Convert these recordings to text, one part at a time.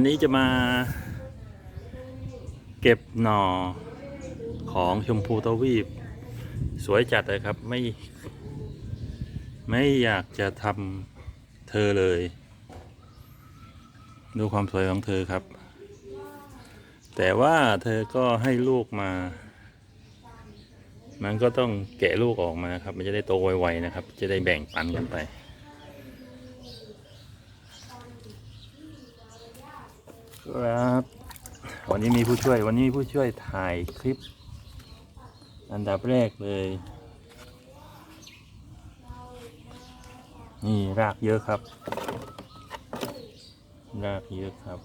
วันนี้จะมา เก็บหน่อของชมพูทวีป สวยจัดเลยครับ ไม่ ไม่อยากจะทำเธอเลย ดูความสวยของเธอครับ แต่ว่าเธอก็ให้ลูกมา มันก็ต้องแกะลูกออกมาครับ มันจะได้โตไวๆนะครับ จะได้แบ่งปันกันไป ครับ วันนี้มีผู้ช่วย วันนี้มีผู้ช่วยถ่ายคลิป อันดับแรกเลย นี่รากเยอะครับ รากเยอะครับ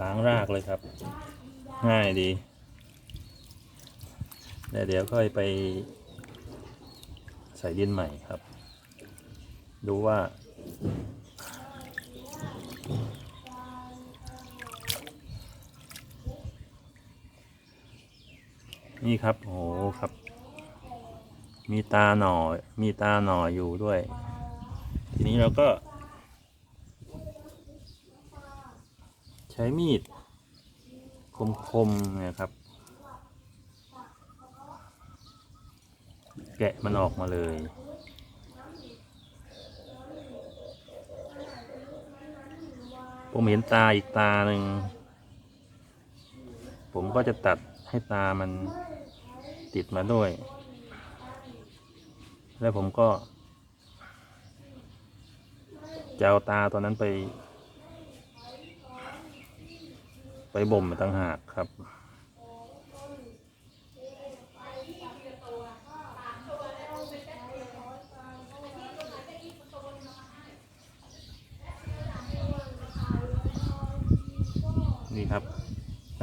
ล้างรากเลยครับ ง่ายดี แล้วเดี๋ยวค่อยไปใส่ดินใหม่ครับ ดูว่า นี่ครับ โอ้โหครับ มีตาหน่อ มีตาหน่ออยู่ด้วย ทีนี้เราก็ ใช้มีด คมๆเนี่ยครับ แกะมันออกมาเลย ผมเห็นตาอีกตาหนึ่ง ผมก็จะตัดให้ตามันติดมาด้วย แล้วผมก็ จะเอาตาตัวนั้นไป ไปบ่มต่างหากครับ นี่ครับ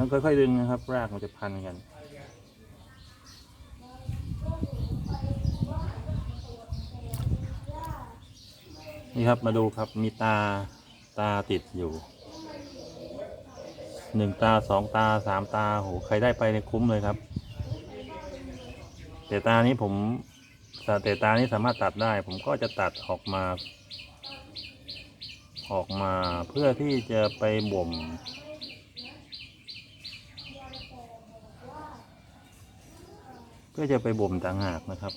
ต้องค่อยๆดึงนะครับ รากมันจะพันกัน นี่ครับมาดูครับมีตาตาติดอยู่หนึ่งตาสองตาสามตาโหใครได้ไปในยคุ้มเลยครับ แต่ตานี้ผมแต่ตานี้สามารถตัดได้ ผมก็จะตัดออกมา ออกมาเพื่อที่จะไปบ่ม เพื่อจะไปบ่มต่างหากนะครับ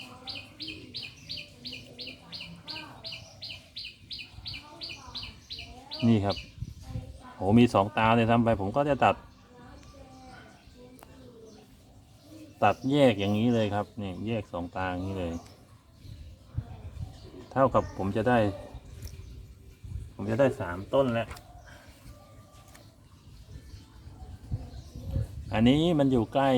นี่ครับโหมีสองตาเลยทำไป ผมก็จะตัด ตัดแยกอย่างนี้เลยครับนี่แยกสองตาอย่างนี้เลย เท่ากับผมจะได้ ผมจะได้สามต้นแล้วอันนี้มันอยู่ใกล้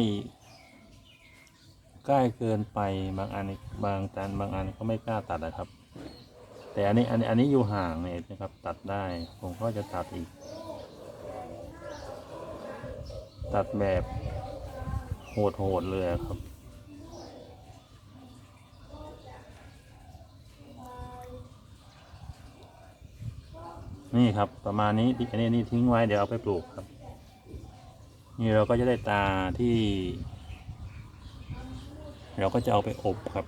ใกล้เกินไปบางอันบางตันบางอันก็ไม่กล้าตัดนะครับ แต่อันนี้อันนี้อันนี้อยู่ห่างเนี่ยนะครับ ตัดได้ผมก็จะตัดอีก ตัดแบบโหดๆเลยครับนี่ครับประมาณนี้อันนี้นี่ทิ้งไว้เดี๋ยวเอาไปปลูกครับ นี่เราก็จะได้ตาที่ เราก็จะเอาไปอบครับ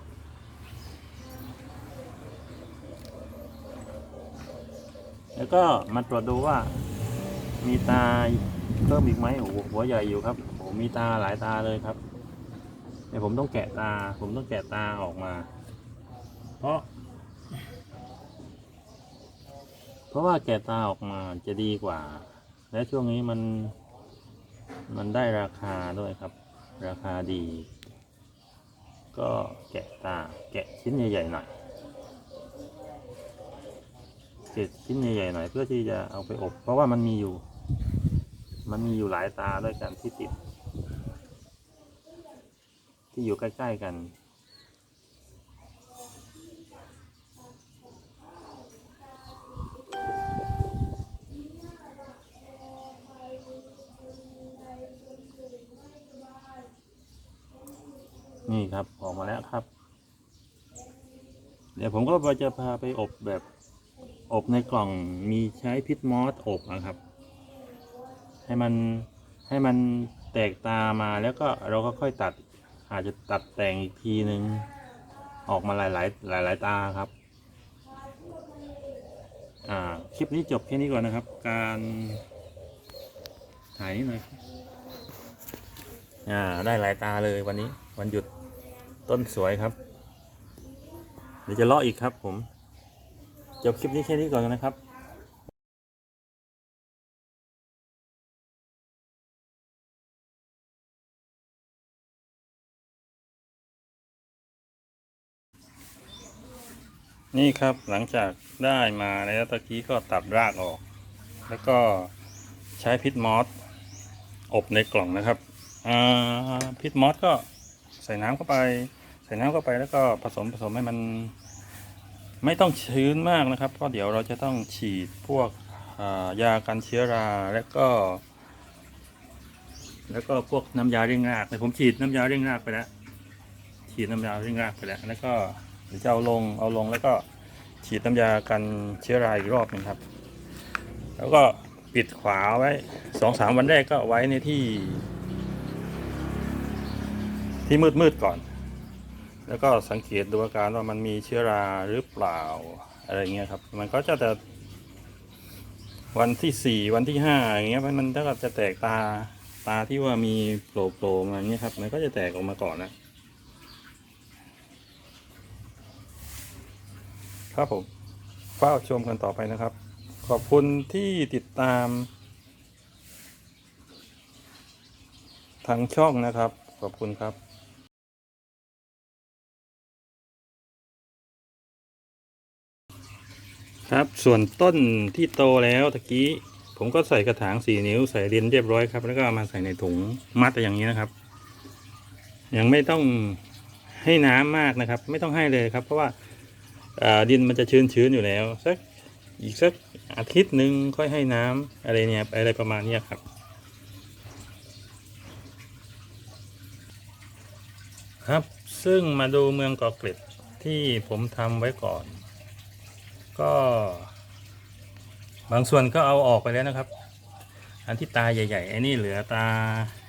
แล้วก็มาตรวจดูว่า มีตาเพิ่มอีกไหมโอ้โหหัวใหญ่อยู่ครับโอ้มีตาหลายตาเลยครับเดี๋ยวผมต้องแกะตา ผมต้องแกะตาออกมา เพราะ เพราะว่าแกะตาออกมาจะดีกว่า และช่วงนี้มัน มันได้ราคาด้วยครับ ราคาดี ก็แกะตาแกะชิ้นใหญ่ๆหน่อยเกล็ดชิ้นใหญ่ๆหน่อยเพื่อที่จะเอาไปอบ เพราะว่ามันมีอยู่ มันมีอยู่หลายตาด้วยกันที่ติด ที่อยู่ใกล้ๆกัน ครับออกมาแล้วครับ เดี๋ยวผมก็จะพาไปอบแบบอบในกล่องมีใช้พิษมอสอบนะครับ ให้มันให้มันแตกตามาแล้วก็เราก็ค่อยตัด อาจจะตัดแต่งอีกทีหนึ่งออกมาหลายหลายหลายหลายตาครับ อ่าคลิปนี้จบแค่นี้ก่อนนะครับ การถ่ายนิดหน่อยอ่าได้หลายตาเลยวันนี้วันหยุด ต้นสวยครับ เดี๋ยวจะเลาะอีกครับ ผมจบคลิปนี้แค่นี้ก่อนนะครับนี่ครับหลังจากได้มาแล้วตะกี้ก็ตัดรากออก แล้วก็ใช้พิษมอสอบในกล่องนะครับพิษมอสก็ใส่น้ำเข้าไป ส่น้ำเข้าไปแล้วก็ผสมผสมให้มันไม่ต้องชื้นมากนะครับ เพราะเดี๋ยวเราจะต้องฉีดพวกยากันเชื้อราแล้วก็ แล้วก็พวกน้ำยาเร่งรากเนี่ยผมฉีดน้ำยาเร่งรากไปแล้วฉีดน้ำยาเร่งรากไปแล้วแล้วก็เดี๋ยวจะเอาลงเอาลงแล้วก็ฉีดน้ำยากันเชื้อราอีกรอบหนึงครับ แล้วก็ปิดขวาไว้สองสามวันแรกก็ไว้ในที่ ที่มืดมืดๆก่อน แล้วก็สังเกตดูอาการว่ามันมีเชื้อราหรือเปล่าอะไรเงี้ยครับ มันก็จะแต่วันที่สี่วันที่ห้าอย่างเงี้ยมันมันถ้าเกิดจะแตกตาตาที่ว่ามีโผล่โผล่มาเงี้ยครับ มันก็จะแตกออกมาก่อนนะครับผมเฝ้าชมกันต่อไปนะครับ ขอบคุณที่ติดตาม ทางช่องนะครับ ขอบคุณครับ ครับ ส่วนต้นที่โตแล้วตะกี้ ผมก็ใส่กระถางสี่นิ้วใส่ดินเรียบร้อยครับ แล้วก็ามาใส่ในถุงมัดอย่างนี้นะครับ ยังไม่ต้องให้น้ำมากนะครับ ไม่ต้องให้เลยครับ เพราะว่าดินมันจะชื้นชื้นๆอยู่แล้วสักอีกสักอาทิตย์หนึ่งค่อยให้น้ำอะไรเนี่ยอะไรประมาณเนี้ครับ ครับซึ่งมาดูเมืองเกาะเกร็ดที่ผมทำไว้ก่อน ก็ บางส่วนก็เอาออกไปแล้วนะครับ อันที่ตาใหญ่ๆไอ้นี่เหลือตา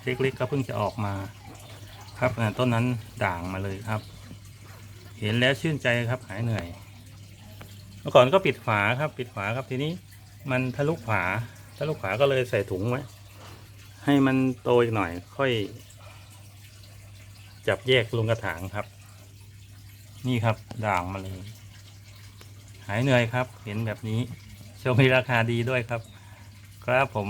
เล็กๆก็เพิ่งจะออกมา ครับต้นนั้นด่างมาเลยครับ เห็นแล้วชื่นใจครับหายเหนื่อย เมื่อก่อนก็ปิดฝาครับ ปิดฝาครับทีนี้มันทะลุฝาทะลุฝาก็เลยใส่ถุงไว้ให้มันโตอีกหน่อยค่อย จับแยกลงกระถางครับ นี่ครับด่างมาเลยายเหนื่อยครับ เห็นแบบนี้ชมมีราคาดีด้วยครับ ครับผม